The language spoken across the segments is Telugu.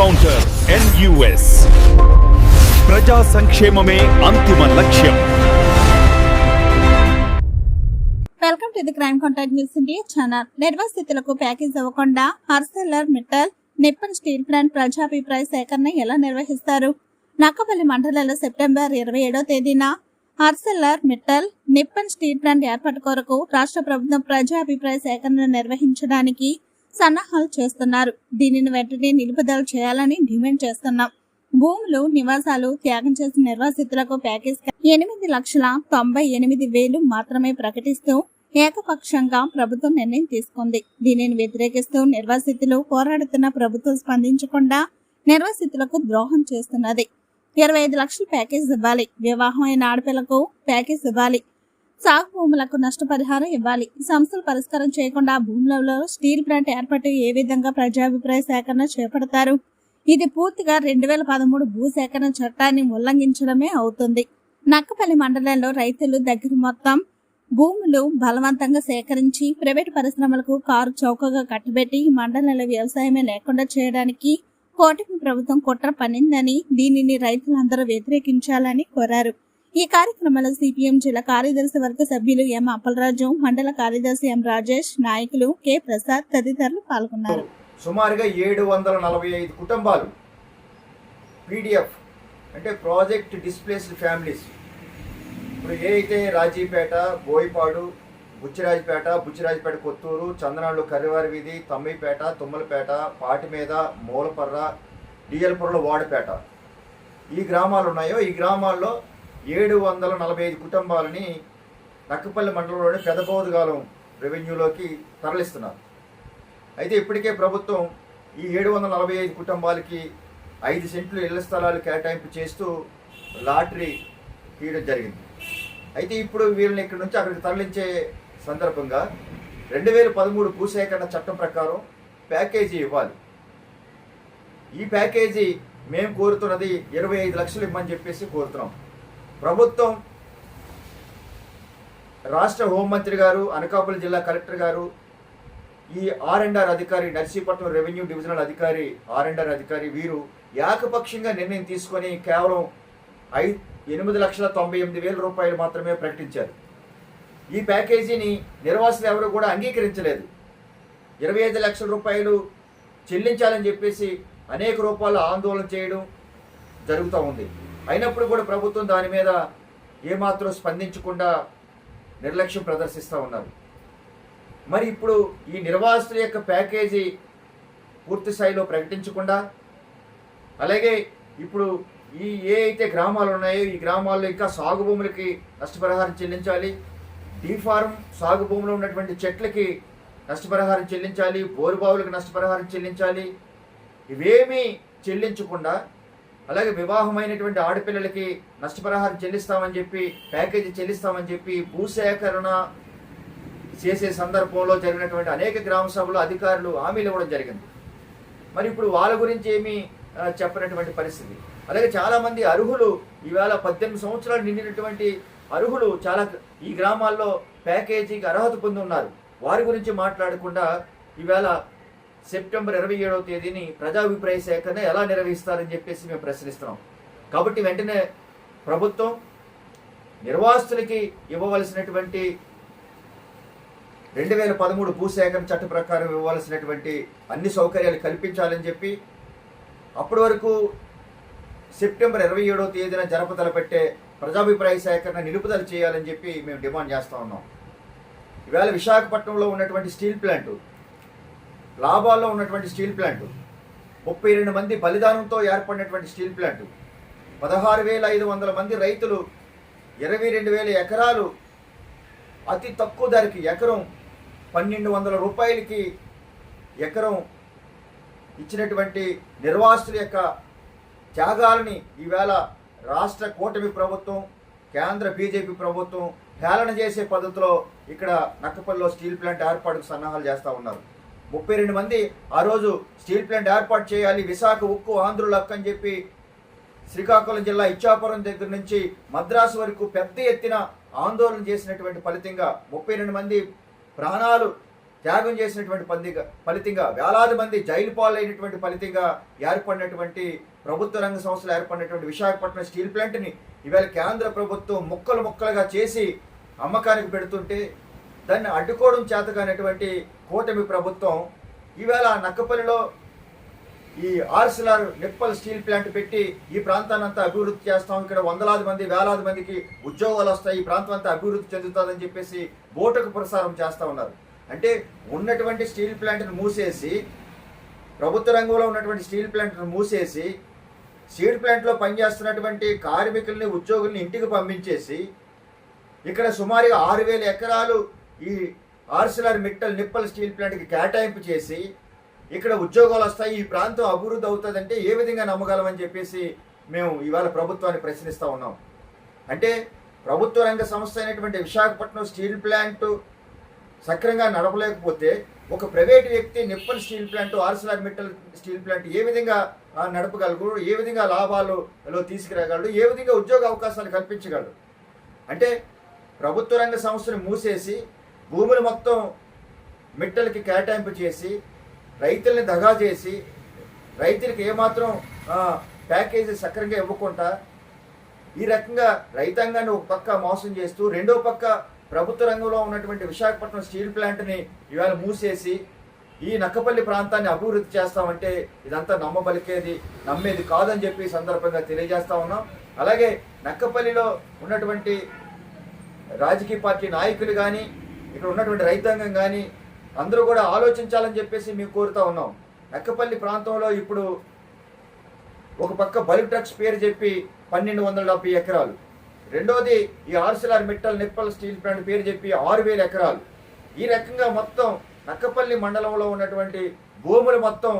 ఎన్కౌంటర్ ఎన్యుఎస్ ప్రజా సంక్షేమమే అంతిమ లక్ష్యం. Welcome to the crime contact news India channel నిర్వాసితులకు ప్యాకేజ్ ఇవ్వకుండా Arcelor Mittal Nippon steel plant ప్రజాభిప్రాయ సేకరణ ఎలా నిర్వహిస్తారు? నక్కపల్లి మండలంలో సెప్టెంబర్ ఇరవై ఏడో తేదీన Arcelor Mittal Nippon steel plant ఏర్పాటు కొరకు రాష్ట్ర ప్రభుత్వం ప్రజాభిప్రాయ సేకరణ నిర్వహించడానికి సన్నాహాలు చేస్తున్నారు. దీనిని వెంటనే నిలుపుదల చేయాలని డిమాండ్ చేస్తున్నాం. భూములు నివాసాలు త్యాగం చేసిన నిర్వాసితులకు ప్యాకేజ్ ఎనిమిది లక్షల తొంభై ఎనిమిది వేలు మాత్రమే ప్రకటిస్తూ ఏకపక్షంగా ప్రభుత్వం నిర్ణయం తీసుకుంది. దీనిని వ్యతిరేకిస్తూ నిర్వాసితులు పోరాడుతున్న ప్రభుత్వం స్పందించకుండా నిర్వాసితులకు ద్రోహం చేస్తున్నది. ఇరవై ఐదు లక్షల ప్యాకేజ్ ఇవ్వాలి. వివాహం అయిన ఆడపిల్లకు ప్యాకేజ్ ఇవ్వాలి. సాగు భూములకు నష్టపరిహారం ఇవ్వాలి. సమస్యలు పరిష్కారం చేయకుండా భూములలో స్టీల్ ప్లాంట్ ఏర్పాటు ఏ విధంగా ప్రజాభిప్రాయ సేకరణ చేపడతారు? ఇది పూర్తిగా రెండు వేల పదమూడు భూ సేకరణ చట్టాన్ని ఉల్లంఘించడమే అవుతుంది. నక్కపల్లి మండలంలో రైతులు దగ్గర మొత్తం భూములు బలవంతంగా సేకరించి ప్రైవేటు పరిశ్రమలకు కారు చౌకగా కట్టబెట్టి ఈ మండలంలో వ్యవసాయమే లేకుండా చేయడానికి కూటమి ప్రభుత్వం కుట్ర పనిందని దీనిని రైతులందరూ వ్యతిరేకించాలని కోరారు. ఈ కార్యక్రమంలో సిపిఎం జిల్లా కార్యదర్శి వర్గ సభ్యులు ఎం అప్పలరాజు మండల కార్యదర్శి ఎం రాజేష్ నాయకులు కె ప్రసాద్ తదితరులు పాల్గొన్నారు. సుమారుగా ఏడు వందల నలభై ఐదు కుటుంబాలు పీడిఎఫ్ అంటే ప్రాజెక్ట్ డిస్ప్లేస్డ్ ఫ్యామిలీస్. ఇప్పుడు ఏ అయితే రాజీపేట బోయిపాడు బుచ్చిరాజపేట బుచ్చిరాజపేట కొత్తూరు చందనాళ్ళు కర్రివారి వీధి తమ్మిపేట తుమ్మలపేట పాటిమీద మూలపర్ర డిఎల్పురంలో వాడపేట. ఈ గ్రామాలు ఉన్నాయో ఈ గ్రామాల్లో ఏడు వందల నలభై ఐదు కుటుంబాలని నక్కపల్లి మండలంలోని పెదబోదుగాలం రెవెన్యూలోకి తరలిస్తున్నారు. అయితే ఇప్పటికే ప్రభుత్వం ఈ ఏడు వందల నలభై ఐదు కుటుంబాలకి ఐదు సెంట్లు ఇళ్ళ స్థలాలు కేటాయింపు చేస్తూ లాటరీ తీయడం జరిగింది. అయితే ఇప్పుడు వీళ్ళని ఇక్కడి నుంచి అక్కడికి తరలించే సందర్భంగా రెండు వేల పదమూడు భూసేకరణ చట్టం ప్రకారం ప్యాకేజీ ఇవ్వాలి. ఈ ప్యాకేజీ మేము కోరుతున్నది ఇరవై ఐదు లక్షలు ఇవ్వమని చెప్పేసి కోరుతున్నాం. ప్రభుత్వం రాష్ట్ర హోంమంత్రి గారు అనకాపల్లి జిల్లా కలెక్టర్ గారు ఈ ఆర్ అండ్ ఆర్ అధికారి నర్సీపట్నం రెవెన్యూ డివిజనల్ అధికారి ఆర్ అండ్ ఆర్ అధికారి వీరు ఏకపక్షంగా నిర్ణయం తీసుకొని కేవలం ఐ ఎనిమిది లక్షల తొంభై ఎనిమిది వేల రూపాయలు మాత్రమే ప్రకటించారు. ఈ ప్యాకేజీని నిర్వాసులు ఎవరు కూడా అంగీకరించలేదు. ఇరవై ఐదు లక్షల రూపాయలు చెల్లించాలని చెప్పేసి అనేక రూపాయలు ఆందోళన చేయడం జరుగుతూ ఉంది. అయినప్పుడు కూడా ప్రభుత్వం దాని మీద ఏమాత్రం స్పందించకుండా నిర్లక్ష్యం ప్రదర్శిస్తూ ఉన్నారు. మరి ఇప్పుడు ఈ నిర్వాసితుల యొక్క ప్యాకేజీ పూర్తి స్థాయిలో ప్రకటించకుండా అలాగే ఇప్పుడు ఈ ఏ అయితే గ్రామాలు ఉన్నాయో ఈ గ్రామాల్లో ఇంకా సాగు భూములకి నష్టపరిహారం చెల్లించాలి డీఫార్మ్ సాగు భూమిలో ఉన్నటువంటి చెట్లకి నష్టపరిహారం చెల్లించాలి బోరుబావులకు నష్టపరిహారం చెల్లించాలి ఇవేమీ చెల్లించకుండా అలాగే వివాహమైనటువంటి ఆడపిల్లలకి నష్టపరిహారం చెల్లిస్తామని చెప్పి ప్యాకేజీ చెల్లిస్తామని చెప్పి భూసేకరణ చేసే సందర్భంలో జరిగినటువంటి అనేక గ్రామ సభలు అధికారులు హామీలు ఇవ్వడం జరిగింది. మరి ఇప్పుడు వాళ్ళ గురించి ఏమీ చెప్పనటువంటి పరిస్థితి. అలాగే చాలామంది అర్హులు ఈవేళ పద్దెనిమిది సంవత్సరాలు నిండినటువంటి అర్హులు చాలా ఈ గ్రామాల్లో ప్యాకేజీకి అర్హత పొంది ఉన్నారు. వారి గురించి మాట్లాడకుండా ఈవేళ సెప్టెంబర్ ఇరవై ఏడవ తేదీని ప్రజాభిప్రాయ సేకరణ ఎలా నిర్వహిస్తారని చెప్పేసి మేము ప్రశ్నిస్తున్నాం. కాబట్టి వెంటనే ప్రభుత్వం నిర్వాసితులకి ఇవ్వవలసినటువంటి రెండు వేల పదమూడు భూసేకరణ చట్ట ప్రకారం ఇవ్వాల్సినటువంటి అన్ని సౌకర్యాలు కల్పించాలని చెప్పి అప్పటి వరకు సెప్టెంబర్ ఇరవై ఏడవ తేదీన జనపదల పెట్టే ప్రజాభిప్రాయ సేకరణ నిలుపుదల చేయాలని చెప్పి మేము డిమాండ్ చేస్తూ ఉన్నాం. ఈవేళ విశాఖపట్నంలో ఉన్నటువంటి స్టీల్ ప్లాంట్ లాభాల్లో ఉన్నటువంటి స్టీల్ ప్లాంట్. ముప్పై రెండు మంది బలిదానంతో ఏర్పడినటువంటి స్టీల్ ప్లాంట్. పదహారు వేల ఐదు వందల మంది రైతులు ఇరవై రెండు వేల ఎకరాలు అతి తక్కువ ధరకి ఎకరం పన్నెండు వందల రూపాయలకి ఎకరం ఇచ్చినటువంటి నిర్వాసుల యొక్క త్యాగాలని ఈవేళ రాష్ట్ర కూటమి ప్రభుత్వం కేంద్ర బీజేపీ ప్రభుత్వం హేళన చేసే పద్ధతిలో ఇక్కడ నక్కపల్లిలో స్టీల్ ప్లాంట్ ఏర్పాటుకు సన్నాహాలు చేస్తూ ఉన్నారు. ముప్పై రెండు మంది ఆ రోజు స్టీల్ ప్లాంట్ ఏర్పాటు చేయాలి విశాఖ ఉక్కు ఆంధ్రులు హక్కు అని చెప్పి శ్రీకాకుళం జిల్లా ఇచ్చాపురం దగ్గర నుంచి మద్రాసు వరకు పెద్ద ఎత్తున ఆందోళన చేసినటువంటి ఫలితంగా ముప్పై రెండు మంది ప్రాణాలు త్యాగం చేసినటువంటి పందిగా ఫలితంగా వేలాది మంది జైలు పాలైనటువంటి ఫలితంగా ఏర్పడినటువంటి ప్రభుత్వ రంగ సంస్థలు ఏర్పడినటువంటి విశాఖపట్నం స్టీల్ ప్లాంట్ని ఇవాళ కేంద్ర ప్రభుత్వం ముక్కలు ముక్కలుగా చేసి అమ్మకానికి పెడుతుంటే దాన్ని అడ్డుకోవడం చేతకానటువంటి కూటమి ప్రభుత్వం ఈవేళ నక్కపల్లిలో ఈ ఆర్సిలార్ నిప్పల్ స్టీల్ ప్లాంట్ పెట్టి ఈ ప్రాంతాన్ని అంతా అభివృద్ధి చేస్తాం. ఇక్కడ వందలాది మంది వేలాది మందికి ఉద్యోగాలు వస్తాయి. ఈ ప్రాంతం అంతా అభివృద్ధి చెందుతుందని చెప్పేసి బోటకు ప్రసారం చేస్తూ ఉన్నారు. అంటే ఉన్నటువంటి స్టీల్ ప్లాంట్ను మూసేసి ప్రభుత్వ రంగంలో ఉన్నటువంటి స్టీల్ ప్లాంట్ను మూసేసి స్టీల్ ప్లాంట్లో పనిచేస్తున్నటువంటి కార్మికుల్ని ఉద్యోగుల్ని ఇంటికి పంపించేసి ఇక్కడ సుమారుగా ఆరు వేల ఎకరాలు ఈ ఆర్సిలర్ మిట్టల్ నిప్పల్ స్టీల్ ప్లాంట్కి కేటాయింపు చేసి ఇక్కడ ఉద్యోగాలు వస్తాయి ఈ ప్రాంతం అభివృద్ధి అవుతుందంటే ఏ విధంగా నమ్మగలమని చెప్పేసి మేము ఇవాళ ప్రభుత్వాన్ని ప్రశ్నిస్తూ ఉన్నాం. అంటే ప్రభుత్వ రంగ సంస్థ అయినటువంటి విశాఖపట్నం స్టీల్ ప్లాంట్ సక్రంగా నడపలేకపోతే ఒక ప్రైవేట్ వ్యక్తి Nippon steel plant Arcelor Mittal steel plant ఏ విధంగా నడపగలరు ఏ విధంగా లాభాలలో తీసుకురాగలడు ఏ విధంగా ఉద్యోగ అవకాశాలు కల్పించగలడు? అంటే ప్రభుత్వ రంగ సంస్థను మూసేసి భూములు మొత్తం మిట్టలకి కేటాయింపు చేసి రైతుల్ని దగా చేసి రైతులకి ఏమాత్రం ప్యాకేజీ సక్రంగా ఇవ్వకుండా ఈ రకంగా రైతాంగాన్ని ఒక పక్క మోసం చేస్తూ రెండో పక్క ప్రభుత్వ రంగంలో ఉన్నటువంటి విశాఖపట్నం స్టీల్ ప్లాంట్ని ఇవాళ మూసేసి ఈ నక్కపల్లి ప్రాంతాన్ని అభివృద్ధి చేస్తామంటే ఇదంతా నమ్మబలికేది నమ్మేది కాదని చెప్పి సందర్భంగా తెలియజేస్తా ఉన్నాం. అలాగే నక్కపల్లిలో ఉన్నటువంటి రాజకీయ పార్టీ నాయకులు కానీ ఇక్కడ ఉన్నటువంటి రైతాంగం కానీ అందరూ కూడా ఆలోచించాలని చెప్పేసి మేము కోరుతా ఉన్నాం. నక్కపల్లి ప్రాంతంలో ఇప్పుడు ఒక పక్క బల్క్ ట్రక్స్ పేరు చెప్పి పన్నెండు వందల డెబ్బై ఎకరాలు. రెండోది ఈ Arcelor Mittal Nippon steel plant పేరు చెప్పి ఆరు వేల ఎకరాలు. ఈ రకంగా మొత్తం నక్కపల్లి మండలంలో ఉన్నటువంటి భూములు మొత్తం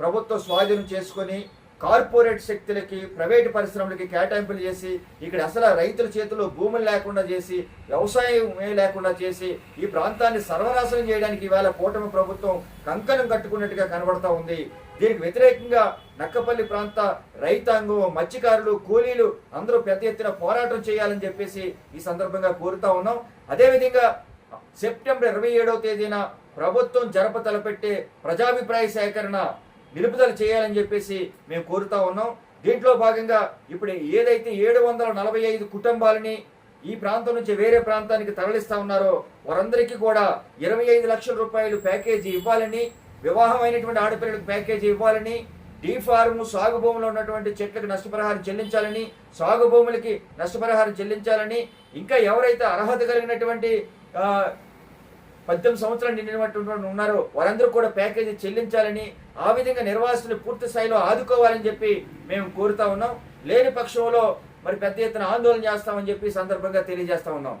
ప్రభుత్వం స్వాధీనం చేసుకొని కార్పొరేట్ శక్తులకి ప్రైవేటు పరిశ్రమలకి కేటాయింపులు చేసి ఇక్కడ అసలు రైతుల చేతిలో భూములు లేకుండా చేసి వ్యవసాయమే లేకుండా చేసి ఈ ప్రాంతాన్ని సర్వనాశనం చేయడానికి ఇవాళ కూటమి ప్రభుత్వం కంకణం కట్టుకున్నట్టుగా కనబడతా ఉంది. దీనికి వ్యతిరేకంగా నక్కపల్లి ప్రాంత రైతాంగం మత్స్యకారులు కూలీలు అందరూ పెద్ద ఎత్తున పోరాటం చేయాలని చెప్పేసి ఈ సందర్భంగా కోరుతా ఉన్నాం. అదేవిధంగా సెప్టెంబర్ ఇరవై ఏడవ తేదీన ప్రభుత్వం జరప తలపెట్టే ప్రజాభిప్రాయ సేకరణ నిలుపుదల చేయాలని చెప్పేసి మేము కోరుతా ఉన్నాం. దీంట్లో భాగంగా ఇప్పుడు ఏదైతే ఏడు వందల నలభై ఐదు కుటుంబాలని ఈ ప్రాంతం నుంచి వేరే ప్రాంతానికి తరలిస్తా ఉన్నారో వారందరికీ కూడా ఇరవై ఐదు లక్షల రూపాయలు ప్యాకేజీ ఇవ్వాలని వివాహమైనటువంటి ఆడపిల్లలకు ప్యాకేజీ ఇవ్వాలని డీ ఫార్మ్ సాగు భూములో ఉన్నటువంటి చెట్లకు నష్టపరిహారం చెల్లించాలని సాగు భూములకి నష్టపరిహారం చెల్లించాలని ఇంకా ఎవరైతే అర్హత కలిగినటువంటి పద్దెనిమిది సంవత్సరాలు నిండినటువంటి ఉన్నారో. వారందరూ కూడా ప్యాకేజీ చెల్లించాలని ఆ విధంగా నిర్వాసితులు పూర్తి స్థాయిలో ఆదుకోవాలని చెప్పి మేము కోరుతా ఉన్నాం. లేని పక్షంలో మరి పెద్ద ఎత్తున ఆందోళన చేస్తామని చెప్పి సందర్భంగా తెలియజేస్తా ఉన్నాం.